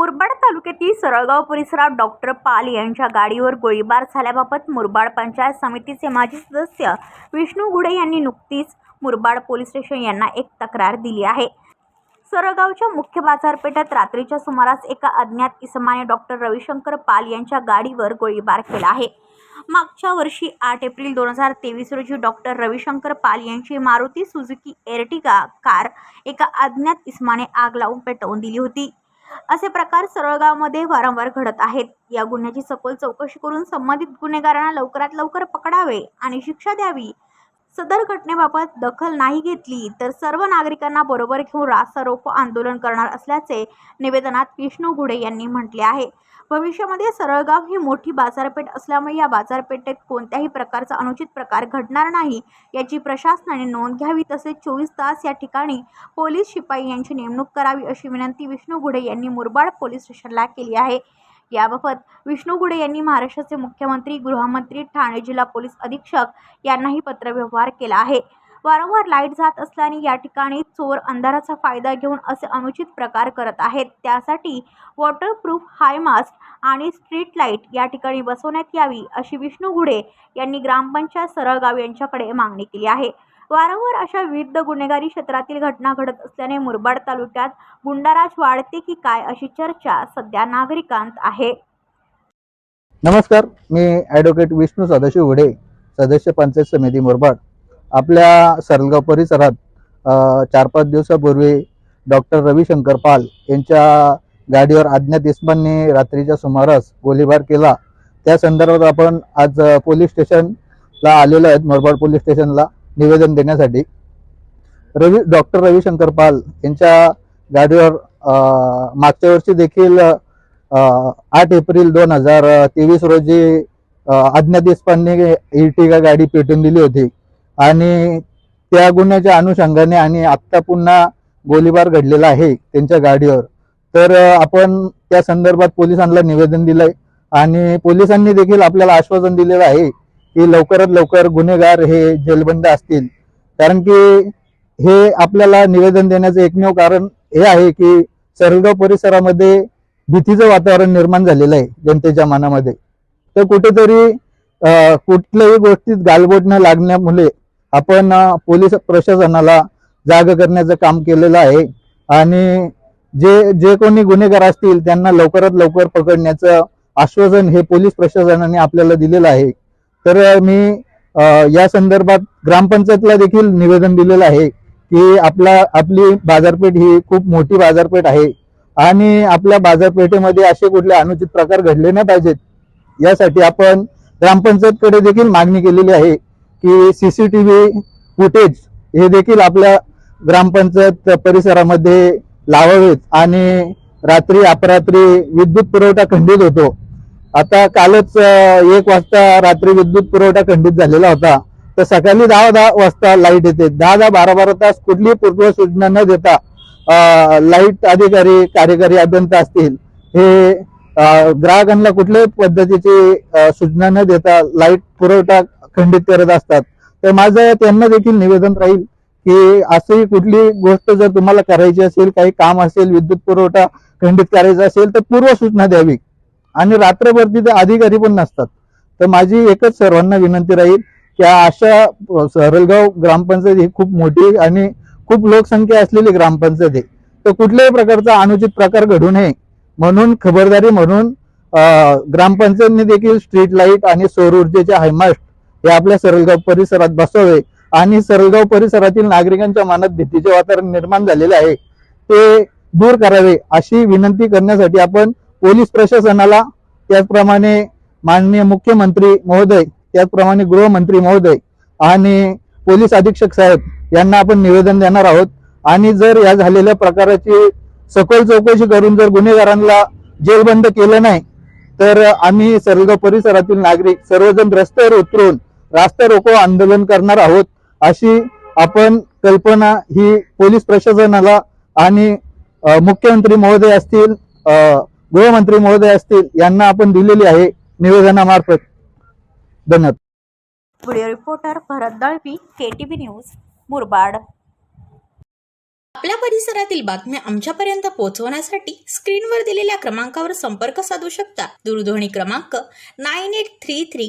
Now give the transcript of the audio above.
मुरबाड तालुक्यातील सरळगाव परिसरात डॉक्टर पाल यांच्या गाडीवर गोळीबार झाल्याबाबत मुरबाड पंचायत समितीचे माजी सदस्य विष्णू घुडे यांनी नुकतीच मुरबाड पोलीस स्टेशन यांना एक तक्रार दिली आहे. सरळगावच्या मुख्य बाजारपेठेत रात्रीच्या सुमारास एका अज्ञात इसमाने डॉक्टर रविशंकर पाल यांच्या गाडीवर गोळीबार केला आहे. मागच्या वर्षी आठ एप्रिल दोन हजार तेवीस रोजी डॉक्टर रविशंकर पाल यांची मारुती सुझुकी एर्टिगा कार एका अज्ञात इसमाने आग लावून पेटवून दिली होती. असे प्रकार सरळगावमध्ये वारंवार घडत आहेत. या गुन्ह्याची सखोल चौकशी करून संबंधित गुन्हेगारांना लवकरात लवकर पकडावे आणि शिक्षा द्यावी. सदर घटनेबाबत दखल नाही घेतली तर सर्व नागरिकांना बरोबर घेऊन रास्ता रोको आंदोलन करणार असल्याचे निवेदनात विष्णू घुडे यांनी म्हटले आहे. भविष्यामध्ये सरळगाव ही मोठी बाजारपेठ असल्यामुळे या बाजारपेठेत कोणत्याही प्रकारचा अनुचित प्रकार घडणार नाही याची प्रशासनाने नोंद घ्यावी तसेच चोवीस तास या ठिकाणी पोलीस शिपाई यांची नेमणूक करावी अशी विनंती विष्णू घुडे यांनी मुरबाड पोलीस स्टेशनला केली आहे. याबाबत विष्णू गुडे यांनी महाराष्ट्राचे मुख्यमंत्री गृहमंत्री ठाणे जिल्हा पोलीस अधीक्षक यांनाही पत्रव्यवहार केला आहे. वारंवार लाइट जात असल्याने या ठिकाणी चोर अंधाराचा फायदा घेऊन असे अनुचित प्रकार करत आहेत. त्यासाठी वॉटरप्रूफ हाय मास्क आणि स्ट्रीट लाइट या ठिकाणी बसवण्यात यावी अशी विष्णू घुडे यांनी ग्रामपंचायत सरळगाव यांच्याकडे मागणी केली आहे. वारंवार अशा विविध गुन्हेगारी क्षेत्रातील घटना घडत असल्याने मुरबाड तालुक्यात गुंडाराज वाढते की काय अशी चर्चा सध्या नागरिकांत आहे. नमस्कार मी ॲडव्होकेट विष्णू सदाशिव घुडे सदस्य पंचायत समिती मुरबाड. आपल्या सरलगाव परिसरात चार पाच दिवसापूर्वी डॉक्टर रविशंकर पाल यांच्या गाडीवर अज्ञात इस्मांनी रात्रीच्या सुमारास गोळीबार केला त्या संदर्भात आपण आज पोलीस स्टेशनला आलेलो आहेत मरबाड पोलीस स्टेशनला निवेदन देण्यासाठी रवी डॉक्टर रविशंकर पाल यांच्या गाडीवर मागच्या वर्षी देखील आठ एप्रिल दोन हजार तेवीस रोजी अज्ञात इस्पांनी इर्टिगा गाडी पेटून दिली होती आणि त्या गुन्ह्याच्या अनुषंगाने आणि आत्ता पुन्हा गोळीबार घडलेला आहे त्यांच्या गाडीवर. तर आपण त्या संदर्भात पोलिसांना निवेदन दिलंय आणि पोलिसांनी देखील आपल्याला आश्वासन दिलेलं आहे की लवकरात लवकर गुन्हेगार हे जेलबंद असतील. कारण की हे आपल्याला निवेदन देण्याचं एकमेव कारण हे आहे की सरगाव परिसरामध्ये भीतीचं वातावरण निर्माण झालेलं आहे जनतेच्या मनामध्ये. तर कुठेतरी कुठल्याही गोष्टीत गालबोट न लागण्यामुळे आपण पोलीस प्रशासनाला जाग करण्याचं काम केलेलं आहे. आणि जे जे कोणी गुन्हेगार असतील त्यांना लवकरात लवकर पकडण्याचं आश्वासन हे पोलीस प्रशासनाने आपल्याला दिलेलं आहे. तर मी या संदर्भात ग्रामपंचायतला देखील निवेदन दिलेलं आहे की आपला आपली बाजारपेठ ही खूप मोठी बाजारपेठ आहे. आणि आपल्या बाजारपेठेमध्ये असे कुठले अनुचित प्रकार घडले नाही पाहिजेत. यासाठी आपण ग्रामपंचायतकडे देखील मागणी केलेली आहे. की सीसीटीव्ही फुटेज हे देखील आपल्या ग्रामपंचायत परिसरामध्ये लावावेत आणि रात्री अपरात्री विद्युत पुरवठा खंडित होतो. आता कालच एक वाजता रात्री विद्युत पुरवठा खंडित झालेला होता. तर सकाळी दहा दहा वाजता लाइट येते. दहा दहा बारा बारा तास कुठलीही पूर्व सूचना न देता लाइट अधिकारी कार्यकारी अभियंता असतील हे ग्राहकांना कुठल्याही पद्धतीची सूचना न देता लाइट पुरवठा खंडित करत असतात. तर माझं त्यांना देखील निवेदन राहील की असंही कुठली गोष्ट जर तुम्हाला करायची असेल काही काम असेल विद्युत पुरवठा खंडित करायचा असेल तर पूर्व सूचना द्यावी. आणि रात्रभर तिथे अधिकारी पण नसतात. तर माझी एकच सर्वांना विनंती राहील की अशा सरलगाव ग्रामपंचायत ही खूप मोठी आणि खूप लोकसंख्या असलेली ग्रामपंचायत आहे. तर कुठल्याही प्रकारचा अनुचित प्रकार घडू नये म्हणून खबरदारी म्हणून ग्रामपंचायतने देखील स्ट्रीट लाइट आणि सौर ऊर्जेचे हायमास्ट हे आपल्या सरलगाव परिसरात बसवावे आणि सरलगाव परिसरातील नागरिकांच्या मनात भीतीचे वातावरण निर्माण झालेले आहे. ते दूर करावे अशी विनंती करण्यासाठी आपण पोलीस प्रशासनाला त्याचप्रमाणे माननीय मुख्यमंत्री महोदय त्याचप्रमाणे गृहमंत्री महोदय आणि पोलीस अधीक्षक साहेब यांना आपण निवेदन देणार आहोत. आणि जर या झालेल्या प्रकाराची सखोल चौकशी करून जर गुन्हेगारांना जेलबंद केलं नाही तर आम्ही सर्व परिसरातील नागरिक सर्वजण रस्त्यावर उतरून रास्ता रोको आंदोलन करणार आहोत अशी आपण कल्पना ही पोलीस प्रशासनाला आणि मुख्यमंत्री महोदय असतील गृहमंत्री महोदय असतील यांना आपण दिलेली आहे निवेदनामार्फत. धन्यवाद. Video reporter Bharat Dalvi K T V news Murbad. आपल्या परिसरातील बातम्या आमच्यापर्यंत पोहोचवण्यासाठी स्क्रीनवर दिलेल्या क्रमांकावर संपर्क साधू शकता. दूरध्वनी क्रमांक nine eight three three